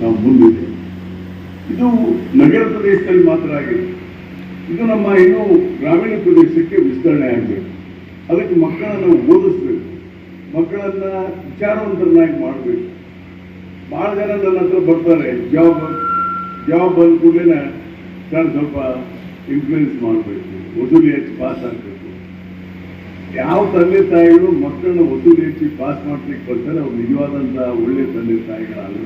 ನಾವು ಮುಂದಿದೆ. ಇದು ನಗರ ಪ್ರದೇಶದಲ್ಲಿ ಮಾತ್ರ ಆಗಿದೆ. ಇದು ನಮ್ಮ ಇನ್ನು ಗ್ರಾಮೀಣ ಪ್ರದೇಶಕ್ಕೆ ವಿಸ್ತರಣೆ ಆಗಬೇಕು ಅದಕ್ಕೆ ಮಕ್ಕಳನ್ನು ಓದಿಸ್ಬೇಕು. ಮಕ್ಕಳನ್ನ ವಿಚಾರವಂತರನ್ನಾಗಿ ಮಾಡಬೇಕು. ಭಾಳ ಜನ ನನ್ನ ಹತ್ರ ಬರ್ತಾರೆ, ಜಾಬ್ ಜಾಬ್ ಬಂದ ಕೂಡಲೇ ನಾನು ಸ್ವಲ್ಪ ಇನ್ಫ್ಲೂಯೆನ್ಸ್ ಮಾಡಬೇಕು. ವಸೂಲಿ ಹೆಚ್ಚು ಪಾಸ್ ಆಗಬೇಕು. ಯಾವ ತಂದೆ ತಾಯಿಗಳು ಮಕ್ಕಳನ್ನ ಒದುಲಿ ಹೆಚ್ಚಿ ಪಾಸ್ ಮಾಡ್ಲಿಕ್ಕೆ ಬರ್ತಾರೆ, ಅವ್ರು ನಿಜವಾದಂಥ ಒಳ್ಳೆ ತಂದೆ ತಾಯಿಗಳು ಅಲ್ವೇ ಅಲ್ಲ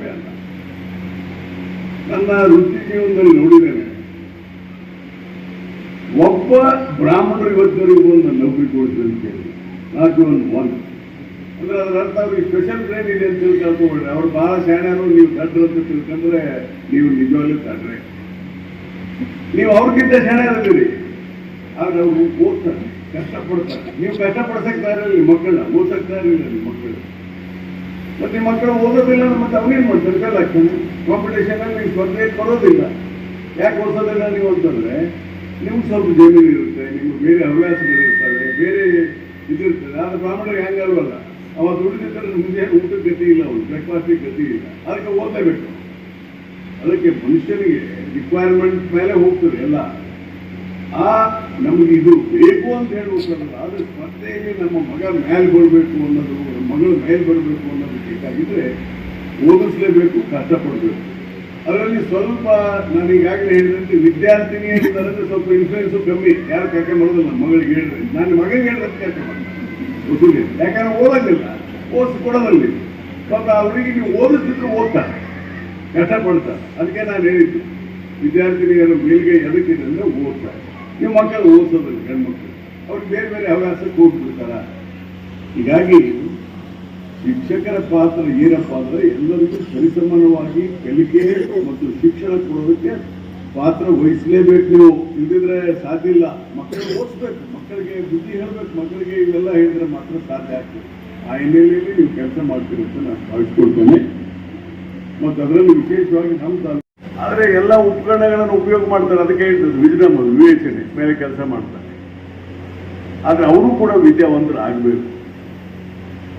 ನನ್ನ ವೃತ್ತಿ ಜೀವನದಲ್ಲಿ ನೋಡಿದ್ದೇನೆ. ಒಬ್ಬ ಬ್ರಾಹ್ಮಣರು ಇವತ್ತಿನವರೆಗೂ ಒಂದು ನೌಕರಿ ಕೊಡಿಸಿ ಅಂತ ಹೇಳಿ ನಾಟ್ ಒನ್ ಒನ್ ಅಂದ್ರೆ ಅದರ ಅರ್ಥ ಅವ್ರಿಗೆ ಸ್ಪೆಷಲ್ ಟ್ರೈನ್ ಇದೆ ಅಂತ ತಿಳ್ಕೊಳ್ಬೇಡ್ರಿ ಅವ್ರು ಬಹಳ ಶಾಣ್ಯರು ನೀವು ದಡ್ಡರು ಅಂತ ತಿಳ್ಕೊಂಡ್ರೆ ನೀವು ನಿಜವಾಗ್ಲೂ ತಡ್ರೆ ನೀವು ಅವ್ರಿಗಿಂತ ಶಾಣ್ಯರಿದ್ದೀರಿ ಆದ್ರೆ ಅವರು ಓದ್ತಾರೆ, ಕಷ್ಟಪಡ್ತಾರೆ. ನೀವು ಕಷ್ಟಪಡ್ಸಕ್ಕೆ ಮಕ್ಕಳ ಮಕ್ಕಳನ್ನ ಓದ್ಸಕ್ತಾ ತಯಾರಿಲ್ಲ ಮಕ್ಕಳು ಮತ್ತೆ ನಿಮ್ಮ ಮಕ್ಕಳು ಓದೋದಿಲ್ಲ ಮತ್ತೆ ಅವನೇನ್ ಮಾಡ್ತಾರೆ ಫೇಲ್ ಆಗ್ತಾನೆ ಕಾಂಪಿಟೇಷನ್ ಅಲ್ಲಿ ನೀವು ಸ್ಪರ್ಧೆ ಬರೋದಿಲ್ಲ ಯಾಕೆ ಓದೋದಿಲ್ಲ ನೀವು ಅಂತಂದ್ರೆ ನಿಮ್ಗೆ ಸ್ವಲ್ಪ ಜಮೀನು ಇರುತ್ತೆ, ನಿಮ್ಗೆ ಬೇರೆ ಹವ್ಯಾಸಗಳು ಇರ್ತವೆ, ಬೇರೆ ಇದಿರ್ತದೆ ಆದ್ರೆ ಹೆಂಗೆ ಅಲ್ವಲ್ಲ? ಅವ ದುಡಿದಿದ್ದರೆ ಮುಂದೆ ಊಟದ ಗತಿ ಇಲ್ಲ ಅವನು ಬ್ರೇಕ್ಫಾಸ್ಟಿಗೆ ಗತಿ ಇಲ್ಲ. ಅದಕ್ಕೆ ಓದಲೇಬೇಕು. ಅದಕ್ಕೆ ಮನುಷ್ಯನಿಗೆ ರಿಕ್ವೈರ್ಮೆಂಟ್ ಮೇಲೆ ಹೋಗ್ತದೆ ಎಲ್ಲ. ಆ, ನಮ್ಗೆ ಇದು ಬೇಕು ಅಂತ ಹೇಳ್ಬೇಕಲ್ಲ ಆದರೆ ಸ್ಪರ್ಧೆಯಲ್ಲಿ ನಮ್ಮ ಮಗ ಮೇಲೆ ಬರಬೇಕು ಅನ್ನೋದು, ಮಗಳು ಮೇಲೆ ಬರಬೇಕು ಅನ್ನೋದು ಬೇಕಾಗಿದ್ರೆ ಓದಿಸ್ಲೇಬೇಕು ಕಷ್ಟಪಡಬೇಕು ಅದರಲ್ಲಿ ಸ್ವಲ್ಪ ನಾನು ಈಗಾಗಲೇ ಹೇಳಿದಂತೆ ವಿದ್ಯಾರ್ಥಿನಿ ಅಂತಂದ್ರೆ ಸ್ವಲ್ಪ ಇನ್ಫ್ಲೂಯೆನ್ಸು ಕಮ್ಮಿ. ಯಾರು ಕರ್ಕೊಂಡು ಮಾಡೋದಿಲ್ಲ ಮಗಳಿಗೆ ಹೇಳಿದ್ರೆ. ನಾನು ಮಗನಿಗೆ ಹೇಳಿದ್ರೆ ಮಾಡ್ತಾರೆ ವಸೂಲಿ ಯಾಕಂದ್ರೆ ಓದಿಸ್ ಕೊಡೋದಲ್ಲಿ. ಸ್ವಲ್ಪ ಅವರಿಗೆ ನೀವು ಓದಿಸಿದ್ರು ಓದ್ತಾರೆ. ಕಷ್ಟಪಡ್ತಾರೆ. ಅದಕ್ಕೆ ನಾನು ಹೇಳಿದ್ದು. ವಿದ್ಯಾರ್ಥಿನಿಯರು ಮೇಲ್ಗೆ ಎದಕ್ಕಿದೆ ಅಂದರೆ ಓದ್ತಾರೆ. ನೀವು ಮಕ್ಕಳು ಓದಿಸೋದಿಲ್ಲ ಹೆಣ್ಮಕ್ಳು ಅವ್ರು ಬೇರೆ ಬೇರೆ ಹವ್ಯಾಸಕ್ಕೆ ಹೋಗ್ಬಿಡ್ತಾರ? ಹೀಗಾಗಿ ಶಿಕ್ಷಕರ ಪಾತ್ರ ಏನಪ್ಪ ಅಂದ್ರೆ ಎಲ್ಲರಿಗೂ ಸರಿಸಮಾನವಾಗಿ ಕಲಿಕೆ ಮತ್ತು ಶಿಕ್ಷಣ ಕೊಡೋದಕ್ಕೆ ಪಾತ್ರ ವಹಿಸಲೇಬೇಕು ನೀವು. ಇಲ್ದಿದ್ರೆ ಸಾಧ್ಯ ಇಲ್ಲ. ಮಕ್ಕಳು ಓದಿಸ್ಬೇಕು, ಮಕ್ಕಳಿಗೆ ಬುದ್ಧಿ ಹೇಳ್ಬೇಕು, ಮಕ್ಕಳಿಗೆ ಇವೆಲ್ಲ ಹೇಳಿದ್ರೆ ಮಾತ್ರ ಸಾಧ್ಯ ಆಗ್ತದೆ. ಆ ಹಿನ್ನೆಲೆಯಲ್ಲಿ ನೀವು ಕೆಲಸ ಮಾಡ್ತೀರಿ ಅಂತ ನಾನು ಭಾವಿಸ್ಕೊಳ್ತೇನೆ. ಮತ್ತು ಅದರಲ್ಲಿ ವಿಶೇಷವಾಗಿ ನಮ್ಮ ಆದರೆ ಎಲ್ಲ ಉಪಕರಣಗಳನ್ನು ಉಪಯೋಗ ಮಾಡ್ತಾರೆ ಅದಕ್ಕೆ ವಿಜ್ಞಾನ ವಿವೇಚನೆ, ಮೇಲೆ ಕೆಲಸ ಮಾಡ್ತಾರೆ. ಆದರೆ ಅವರು ಕೂಡ ವಿದ್ಯಾವಂತರು ಆಗಬೇಕು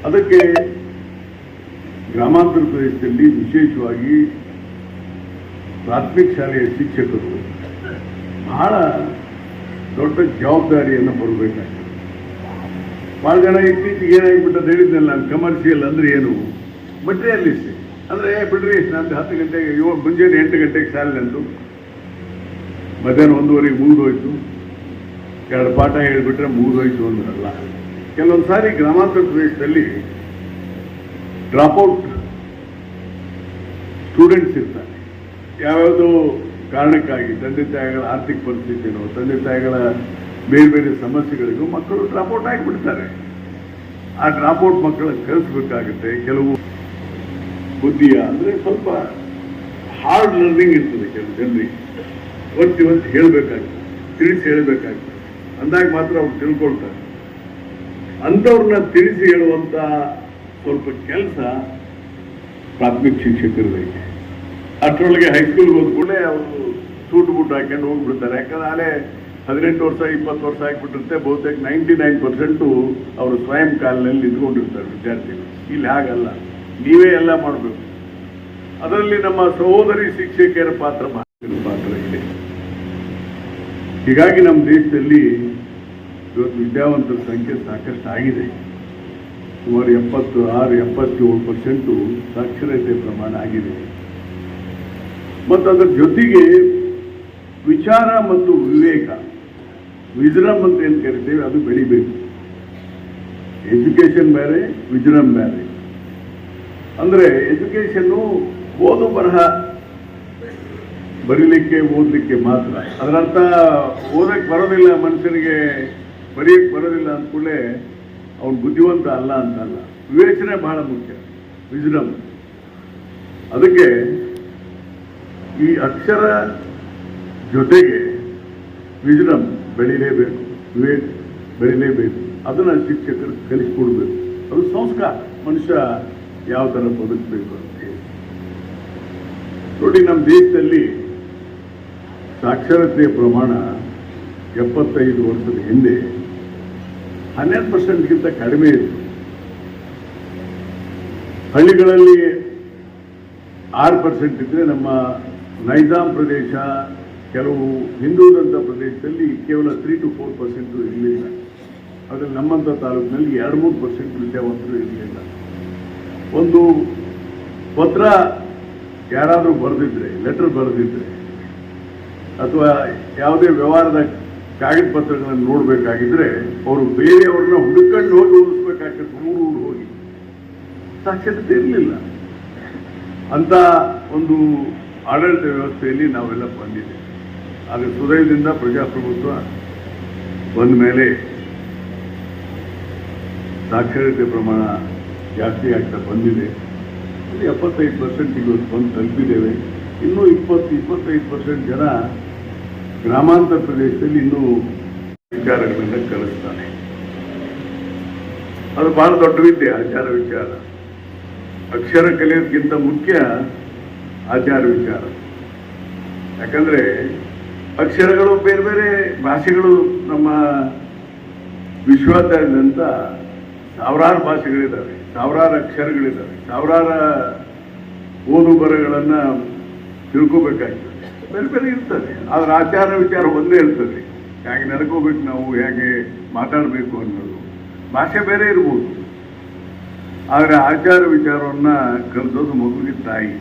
ಅದಕ್ಕೆ ಗ್ರಾಮಾಂತರ ಪ್ರದೇಶದಲ್ಲಿ ವಿಶೇಷವಾಗಿ ಪ್ರಾಥಮಿಕ ಶಾಲೆಯ ಶಿಕ್ಷಕರು ಬಹಳ ದೊಡ್ಡ ಜವಾಬ್ದಾರಿಯನ್ನು ಬರಬೇಕಾಗ್ತದೆ ಭಾಳ ಜನ ಇತ್ತೀಚೆಗೆ ಏನಾಗಿಬಿಟ್ಟು ಹೇಳಿದ್ನಲ್ಲ ನಾನು ಕಮರ್ಷಿಯಲ್ ಅಂದ್ರೆ ಏನು? ಮಟೀರಿಯಲಿಸ್ಟ್ ಅಂದ್ರೆ ಬಿಡ್ರಿ ನಂದು ಹತ್ತು ಗಂಟೆಗೆ ಇವಾಗ ಮುಂಜಾನೆ ಎಂಟು ಗಂಟೆಗೆ ಶಾಲೆ ನಂದು. ಮಧ್ಯಾಹ್ನ ಒಂದೂವರೆಗೆ ಮುಗಿದೋಯ್ತು. ಎರಡು ಪಾಠ ಹೇಳಿಬಿಟ್ರೆ ಮುಗಿದೋಯ್ತು ಅಂದ್ರಲ್ಲ. ಕೆಲವೊಂದು ಸಾರಿ ಗ್ರಾಮಾಂತರ ಪ್ರದೇಶದಲ್ಲಿ ಡ್ರಾಪ್ಔಟ್ ಸ್ಟೂಡೆಂಟ್ಸ್ ಇರ್ತಾರೆ. ಯಾವ್ಯಾವುದೋ ಕಾರಣಕ್ಕಾಗಿ, ತಂದೆ ತಾಯಿಗಳ ಆರ್ಥಿಕ ಪರಿಸ್ಥಿತಿನೋ, ತಂದೆ ತಾಯಿಗಳ ಬೇರೆ ಬೇರೆ ಸಮಸ್ಯೆಗಳಿಗೂ, ಮಕ್ಕಳು ಡ್ರಾಪ್ಔಟ್ ಆಗಿಬಿಡ್ತಾರೆ. ಆ ಡ್ರಾಪ್ಔಟ್ ಮಕ್ಕಳನ್ನು ಕಲಿಸ್ಬೇಕಾಗುತ್ತೆ ಕೆಲವು ಬುದ್ಧಿಯ ಅಂದ್ರೆ ಸ್ವಲ್ಪ ಹಾರ್ಡ್ ಲರ್ನಿಂಗ್ ಇರ್ತದೆ ಕೆಲವು ಜನರಿಗೆ. ಒತ್ತಿ ಒತ್ತಿ ಹೇಳಬೇಕಾಗ್ತದೆ, ತಿಳಿಸಿ ಹೇಳಬೇಕಾಗ್ತದೆ. ಅಂದಾಗ ಮಾತ್ರ ಅವ್ರು ತಿಳ್ಕೊಳ್ತಾರೆ. ಅಂಥವ್ರನ್ನ ತಿಳಿಸಿ ಹೇಳುವಂತ ಸ್ವಲ್ಪ ಕೆಲಸ ಪ್ರಾಥಮಿಕ ಶಿಕ್ಷಕರಿಗೆ ಅಷ್ಟರೊಳಗೆ ಹೈಸ್ಕೂಲ್ಗೆ ಹೋದ ಕೂಡಲೇ ಅವರು ಸೂಟ್ ಬೂಟ್ ಹಾಕೊಂಡು ಹೋಗ್ಬಿಡ್ತಾರೆ. ಯಾಕಂದ್ರೆ ಆಲೇ ಹದಿನೆಂಟು ವರ್ಷ, ಇಪ್ಪತ್ತು ವರ್ಷ ಆಗಿಬಿಟ್ಟಿರುತ್ತೆ, ಬಹುತೇಕ ನೈಂಟಿ ನೈನ್ ಪರ್ಸೆಂಟು ಅವರು ಸ್ವಯಂ ಕಾಲಿನಲ್ಲಿ ನಿಂತ್ಕೊಂಡಿರ್ತಾರೆ ವಿದ್ಯಾರ್ಥಿಗಳು. ಇಲ್ಲಿ ಹಾಗಲ್ಲ. ನೀವೇ ಎಲ್ಲ ಮಾಡಬೇಕು. ಅದರಲ್ಲಿ ನಮ್ಮ ಸಹೋದರಿ ಶಿಕ್ಷಕಿಯರ ಪಾತ್ರ ಪಾತ್ರ ಇದೆ. ಹೀಗಾಗಿ ನಮ್ಮ ದೇಶದಲ್ಲಿ ಇವತ್ತು ವಿದ್ಯಾವಂತರ ಸಂಖ್ಯೆ ಸಾಕಷ್ಟು ಆಗಿದೆ. ಸುಮಾರು ಎಪ್ಪತ್ತು ಆರು, ಎಪ್ಪತ್ತೇಳು ಪರ್ಸೆಂಟು ಸಾಕ್ಷರತೆ ಪ್ರಮಾಣ ಆಗಿದೆ. ಮತ್ತು ಅದರ ಜೊತೆಗೆ ವಿಚಾರ ಮತ್ತು ವಿವೇಕ ವಿಜೃಂಭ ಅಂತ ಏನು ಕರಿತೇವೆ, ಅದು ಬೆಳಿಬೇಕು. ಎಜುಕೇಶನ್ ಬೇರೆ ವಿಜೃಂಭ ಬೇರೆ. ಅಂದ್ರೆ ಎಜುಕೇಶನ್ನು ಓದು ಬರಹ ಬರೀಲಿಕ್ಕೆ, ಓದಲಿಕ್ಕೆ ಮಾತ್ರ. ಅದರರ್ಥ ಓದಕ್ಕೆ ಬರೋದಿಲ್ಲ, ಮನುಷ್ಯನಿಗೆ ಬರೆಯಕ್ಕೆ ಬರೋದಿಲ್ಲ ಅಂದ ಕೂಡಲೇ ಅವನು ಬುದ್ಧಿವಂತ ಅಲ್ಲ ಅಂತಲ್ಲ. ವಿವೇಚನೆ ಬಹಳ ಮುಖ್ಯ. ವಿಜ್ಡಮ್ ಅದಕ್ಕೆ ಈ ಅಕ್ಷರ ಜೊತೆಗೆ ವಿಜ್ಡಮ್ ಬೆಳಿಲೇಬೇಕು. ವಿವೇಕ್ ಬೆಳೀಲೇಬೇಕು. ಅದನ್ನು ಶಿಕ್ಷಕರು ಕಲಿಸ್ಕೊಡ್ಬೇಕು. ಅದು ಸಂಸ್ಕಾರ. ಮನುಷ್ಯ ಯಾವ ಥರ ಬದುಕಬೇಕು ಅಂತ ನೋಡಿ, ನಮ್ಮ ದೇಶದಲ್ಲಿ ಸಾಕ್ಷರತೆಯ ಪ್ರಮಾಣ ಎಪ್ಪತ್ತೈದು ವರ್ಷದ ಹಿಂದೆ ಹನ್ನೆರಡು ಪರ್ಸೆಂಟ್ಗಿಂತ ಕಡಿಮೆ ಇತ್ತು. ಹಳ್ಳಿಗಳಲ್ಲಿ ಆರು ಪರ್ಸೆಂಟ್ ಇದ್ರೆ ನಮ್ಮ ನೈಜಾಮ್ ಪ್ರದೇಶ, ಕೆಲವು ಹಿಂದೂದಂಥ ಪ್ರದೇಶದಲ್ಲಿ ಕೇವಲ ತ್ರೀ ಟು ಫೋರ್ ಪರ್ಸೆಂಟ್ ಇರಲಿಲ್ಲ. ಅದರಲ್ಲಿ ನಮ್ಮಂಥ ತಾಲೂಕಿನಲ್ಲಿ ಎರಡು ಮೂರು ಪರ್ಸೆಂಟ್ ವಿದ್ಯಾವಂತರು ಇರಲಿಲ್ಲ. ಒಂದು ಪತ್ರ ಯಾರಾದರೂ ಬರೆದಿದ್ರೆ ಲೆಟರ್ ಬರೆದಿದ್ರೆ, ಅಥವಾ ಯಾವುದೇ ವ್ಯವಹಾರದ ಕಾಗದ ಪತ್ರಗಳನ್ನು ನೋಡಬೇಕಾಗಿದ್ರೆ ಅವರು ಬೇರೆಯವ್ರನ್ನ ಹುಡುಕೊಂಡು ಹೋಗಿ ಓದಿಸ್ಬೇಕಾಗ್ತದೆ ಊರು ಹೋಗಿ. ಸಾಕ್ಷರತೆ ಇರಲಿಲ್ಲ. ಅಂತ ಒಂದು ಆಡಳಿತ ವ್ಯವಸ್ಥೆಯಲ್ಲಿ ನಾವೆಲ್ಲ ಬಂದಿದೆ ಆದರೆ ಸುದಯದಿಂದ ಪ್ರಜಾಪ್ರಭುತ್ವ ಬಂದ ಮೇಲೆ ಸಾಕ್ಷರತೆ ಪ್ರಮಾಣ ಜಾಸ್ತಿ ಆಗ್ತಾ ಬಂದಿದೆ. ಇಲ್ಲಿ ಎಪ್ಪತ್ತೈದು ಪರ್ಸೆಂಟ್ ಇವತ್ತು ಬಂದು ತಲುಪಿದ್ದೇವೆ. ಇನ್ನೂ ಇಪ್ಪತ್ತು, ಇಪ್ಪತ್ತೈದು ಪರ್ಸೆಂಟ್ ಜನ ಗ್ರಾಮಾಂತರ ಪ್ರದೇಶದಲ್ಲಿ ಇನ್ನೂ ವಿಚಾರಗಳನ್ನು ಕಲಿಸ್ತಾನೆ ಅದು ಬಹಳ ದೊಡ್ಡ ವಿದ್ಯೆ, ಆಚಾರ ವಿಚಾರ. ಅಕ್ಷರ ಕಲಿಯೋದಕ್ಕಿಂತ ಮುಖ್ಯ ಆಚಾರ ವಿಚಾರ. ಯಾಕಂದರೆ ಅಕ್ಷರಗಳು ಬೇರೆ ಬೇರೆ ಭಾಷೆಗಳು ನಮ್ಮ ವಿಶ್ವದಾದ್ಯಂತ ಸಾವಿರಾರು ಭಾಷೆಗಳಿದ್ದಾವೆ. ಸಾವಿರಾರು ಅಕ್ಷರಗಳಿದ್ದಾವೆ. ಸಾವಿರಾರು ಓದು ಬರಗಳನ್ನು ತಿಳ್ಕೋಬೇಕಾಗ್ತದೆ ಬೇರೆ ಬೇರೆ ಇರ್ತದೆ. ಆದ್ರೆ ಆಚಾರ ವಿಚಾರ ಒಂದೇ ಇರ್ತದೆ. ಹೇಗೆ ನಡ್ಕೋಬೇಕು ನಾವು, ಹೇಗೆ ಮಾತಾಡಬೇಕು ಅನ್ನೋದು. ಭಾಷೆ ಬೇರೆ ಇರ್ಬೋದು. ಆದರೆ ಆಚಾರ ವಿಚಾರವನ್ನ ಕಲಿಸೋದು ಮಗುವಿಗೆ ತಾಯಿ.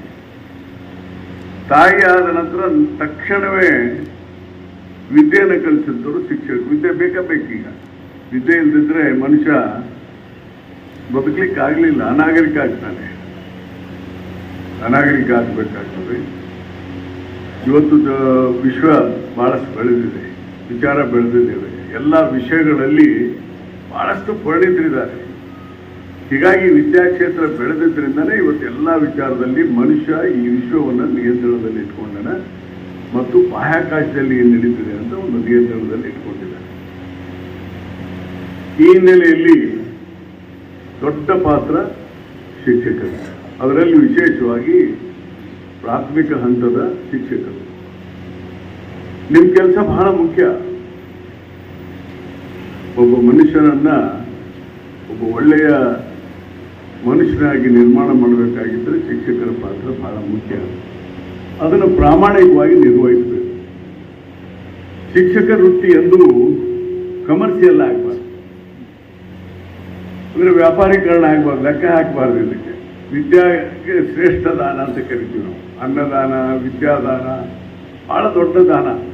ತಾಯಿ ಆದ ನಂತರ ತಕ್ಷಣವೇ ವಿದ್ಯೆಯನ್ನು ಕಲಿಸಿದ್ದವರು ಶಿಕ್ಷಕರು. ವಿದ್ಯೆ ಬೇಕಾ ಬೇಕೀಗ? ವಿದ್ಯೆ ಇಲ್ಲದಿದ್ದರೆ ಮನುಷ್ಯ ಬದುಕಲಿಕ್ಕೆ ಆಗಲಿಲ್ಲ. ಅನಾಗರಿಕ ಆಗ್ತಾನೆ. ಅನಾಗರಿಕ ಆಗಬೇಕಾಗ್ತದೆ. ಇವತ್ತು ವಿಶ್ವ ಬಹಳಷ್ಟು ಬೆಳೆದಿದೆ. ವಿಚಾರ ಬೆಳೆದಿದ್ದೇವೆ. ಎಲ್ಲ ವಿಷಯಗಳಲ್ಲಿ ಬಹಳಷ್ಟು ಪರಿಣಿತರಿದ್ದಾರೆ. ಹೀಗಾಗಿ ವಿದ್ಯಾಕ್ಷೇತ್ರ ಬೆಳೆದಿದ್ದರಿಂದನೇ ಇವತ್ತು ಎಲ್ಲ ವಿಚಾರದಲ್ಲಿ ಮನುಷ್ಯ ಈ ವಿಶ್ವವನ್ನು ನಿಯಂತ್ರಣದಲ್ಲಿ ಇಟ್ಕೊಂಡನ ಮತ್ತು ಬಾಹ್ಯಾಕಾಶದಲ್ಲಿ ಏನು ನಡೀತಿದೆ ಅಂತ ಒಂದು ನಿಯಂತ್ರಣದಲ್ಲಿ ಇಟ್ಕೊಂಡಿದ್ದಾರೆ ಈ ಹಿನ್ನೆಲೆಯಲ್ಲಿ ದೊಡ್ಡ ಪಾತ್ರ ಶಿಕ್ಷಕರು. ಅದರಲ್ಲಿ ವಿಶೇಷವಾಗಿ ಪ್ರಾಥಮಿಕ ಹಂತದ ಶಿಕ್ಷಕರು. ನಿಮ್ಮ ಕೆಲಸ ಬಹಳ ಮುಖ್ಯ. ಒಬ್ಬ ಮನುಷ್ಯನನ್ನ ಒಬ್ಬ ಒಳ್ಳೆಯ ಮನುಷ್ಯನಾಗಿ ನಿರ್ಮಾಣ ಮಾಡಬೇಕಾಗಿದ್ದರೆ ಶಿಕ್ಷಕರ ಪಾತ್ರ ಬಹಳ ಮುಖ್ಯ. ಅದನ್ನು ಪ್ರಾಮಾಣಿಕವಾಗಿ ನಿರ್ವಹಿಸಬೇಕು. ಶಿಕ್ಷಕ ವೃತ್ತಿ ಎಂದು ಕಮರ್ಷಿಯಲ್ ಆಗಬಾರ್ದು. ಅಂದ್ರೆ ವ್ಯಾಪಾರೀಕರಣ ಆಗಬಾರ್ದು, ಲೆಕ್ಕ ಹಾಕಬಾರ್ದು ಇದಕ್ಕೆ. ವಿದ್ಯಾಗೆ ಶ್ರೇಷ್ಠ ದಾನ ಅಂತ ಕರಿತೀವಿ ನಾವು. ಅನ್ನದಾನ, ವಿದ್ಯಾದಾನ ಭಾಳ ದೊಡ್ಡ ದಾನ.